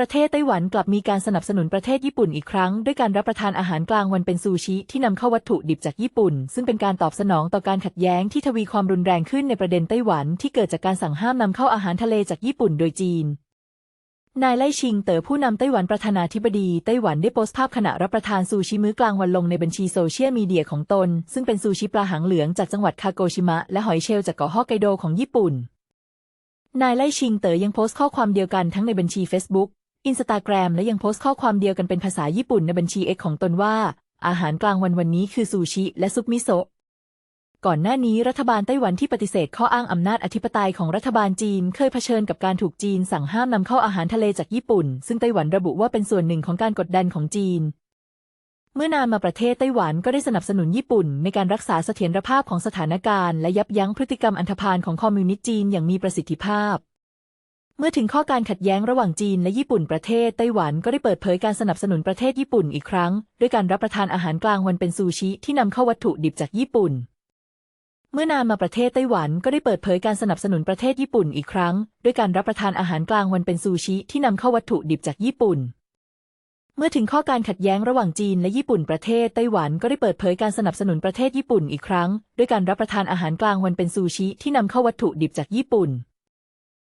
ประเทศไต้หวันกลับมีการสนับสนุนประเทศญี่ปุ่นอีกครั้ง ด้วยการรับประทานอาหารกลางวันเป็นซูชิที่นำเข้าวัตถุดิบจากญี่ปุ่น ซึ่งเป็นการตอบสนองต่อการขัดแย้งที่ทวีความรุนแรงขึ้นในประเด็นไต้หวันที่เกิดจากการสั่งห้ามนำเข้าอาหารทะเลจากญี่ปุ่นโดยจีน นายไล่ชิงเต๋อผู้นำไต้หวันประธานาธิบดีไต้หวันได้โพสต์ภาพขณะรับประทานซูชิมื้อกลางวันลงในบัญชีโซเชียลมีเดียของตน ซึ่งเป็นซูชิปลาหางเหลืองจากจังหวัดคาโกชิมะและหอยเชลล์จากเกาะฮอกไกโดของญี่ปุ่นนายไล่ชิงเต๋อยังโพสต์ข้อความเดียวกันทั้งในบัญชี Facebook อินสตาแกรมและยังโพสต์ข้อความเดียวกันเป็นภาษาญี่ปุ่นในบัญชีเอกของตนว่า อาหารกลางวันวันนี้คือซูชิและซุปมิโซะก่อนหน้านี้รัฐบาลไต้หวันที่ปฏิเสธข้ออ้างอำนาจอธิปไตยของรัฐบาลจีน เคยเผชิญกับการถูกจีนสั่งห้ามนำเข้าอาหารทะเลจากญี่ปุ่น ซึ่งไต้หวันระบุว่าเป็นส่วนหนึ่งของการกดดันของจีน เมื่อนานมาประเทศไต้หวันก็ได้สนับสนุนญี่ปุ่น ในการรักษาเสถียรภาพของสถานการณ์และยับยั้งพฤติกรรมอันธพาลของคอมมิวนิสต์จีนอย่างมีประสิทธิภาพ เมื่อถึงข้อการขัดแย้งระหว่างจีนและญี่ปุ่นประเทศไต้หวันก็ได้เปิดเผยการสนับสนุนประเทศญี่ปุ่นอีกครั้ง ด้วยการรับประทานอาหารกลางวันเป็นซูชิที่นำเข้าวัตถุดิบจากญี่ปุ่น เมื่อนานมาประเทศไต้หวันก็ได้เปิดเผยการสนับสนุนประเทศญี่ปุ่นอีกครั้ง ด้วยการรับประทานอาหารกลางวันเป็นซูชิที่นำเข้าวัตถุดิบจากญี่ปุ่น เมื่อถึงข้อการขัดแย้งระหว่างจีนและญี่ปุ่นประเทศไต้หวันก็ได้เปิดเผยการสนับสนุนประเทศญี่ปุ่นอีกครั้ง ด้วยการรับประทานอาหารกลางวันเป็นซูชิที่นำเข้าวัตถุดิบจากญี่ปุ่น